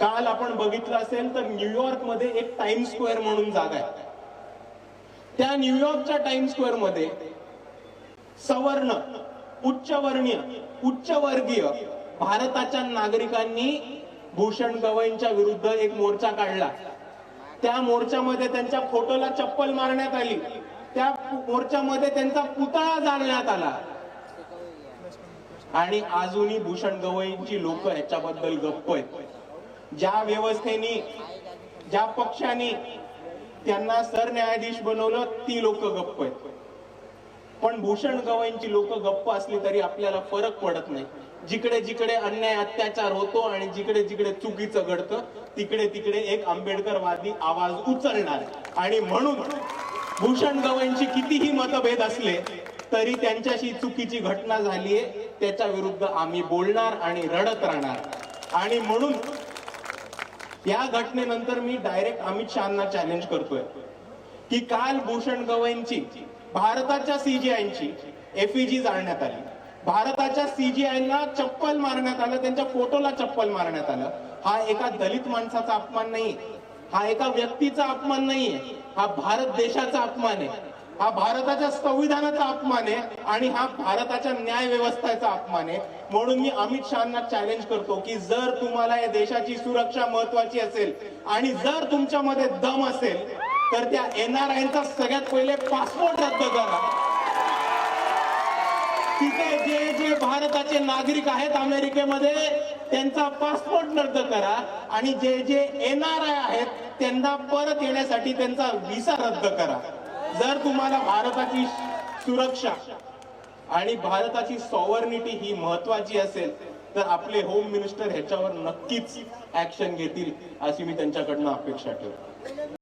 काल आपण बघितलं असेल तर न्यूयॉर्कमध्ये एक टाइम स्क्वेअर म्हणून जागा आहे. त्या न्यूयॉर्कच्या टाइम स्क्वेअरमध्ये सवर्ण उच्चवर्णीय उच्चवर्गीय भारताच्या नागरिकांनी भूषण गवईंच्या विरुद्ध एक मोर्चा काढला. त्या मोर्चामध्ये त्यांच्या फोटोला चप्पल मारण्यात आली. त्या मोर्चामध्ये त्यांचा पुतळा जाळण्यात आला. आणि अजूनही भूषण गवईंची लोक याच्याबद्दल गप्प आहेत. ज्या व्यवस्थेने ज्या पक्षाने त्यांना सरन्यायाधीश बनवलं ती लोक गप्प आहेत. पण भूषण गवईंची लोक गप्प असली तरी आपल्याला फरक पडत नाही. जिकडे जिकडे अन्याय अत्याचार होतो आणि जिकडे जिकडे चुकीचं घडतं तिकडे तिकडे एक आंबेडकरवादी आवाज उचलणार आणि म्हणून भूषण गवईंची कितीही मतभेद असले तरी त्यांच्याशी चुकीची घटना झालीये त्याच्या विरुद्ध आम्ही बोलणार आणि रडत राहणार. आणि म्हणून या घटनेनंतर मी डायरेक्ट अमित शहाना चॅलेंज करतोय. की काल भूषण गवईंची भारताच्या सीजीआयची एफईजी जाळण्यात आली. भारताच्या सीजीआयला चप्पल मारण्यात आलं त्यांच्या फोटोला चप्पल मारण्यात आलं. हा एका दलित माणसाचा अपमान नाही हा एका व्यक्तीचा अपमान नाहीये. हा भारत देशाचा अपमान आहे. हा भारताच्या संविधानाचा अपमान आहे आणि हा भारताच्या न्याय व्यवस्थेचा अपमान आहे. म्हणून मी अमित शहाना चॅलेंज करतो की जर तुम्हाला या देशाची सुरक्षा महत्वाची असेल आणि जर तुमच्यामध्ये दम असेल तर त्या एनआरआयचा सगळ्यात पहिले पासपोर्ट रद्द करा. तिथे जे जे भारताचे नागरिक आहेत अमेरिकेमध्ये त्यांचा पासपोर्ट रद्द करा आणि जे जे एनआरआय आहेत त्यांना परत येण्यासाठी त्यांचा व्हिसा रद्द करा. जर तुम्हाला भारताची सुरक्षा आणि भारताची सॉवर्निटी ही महत्वाची असेल तर आपले होम मिनिस्टर ह्याच्यावर नक्कीच ऍक्शन घेतील अशी मी त्यांच्याकडनं अपेक्षा ठेवतो.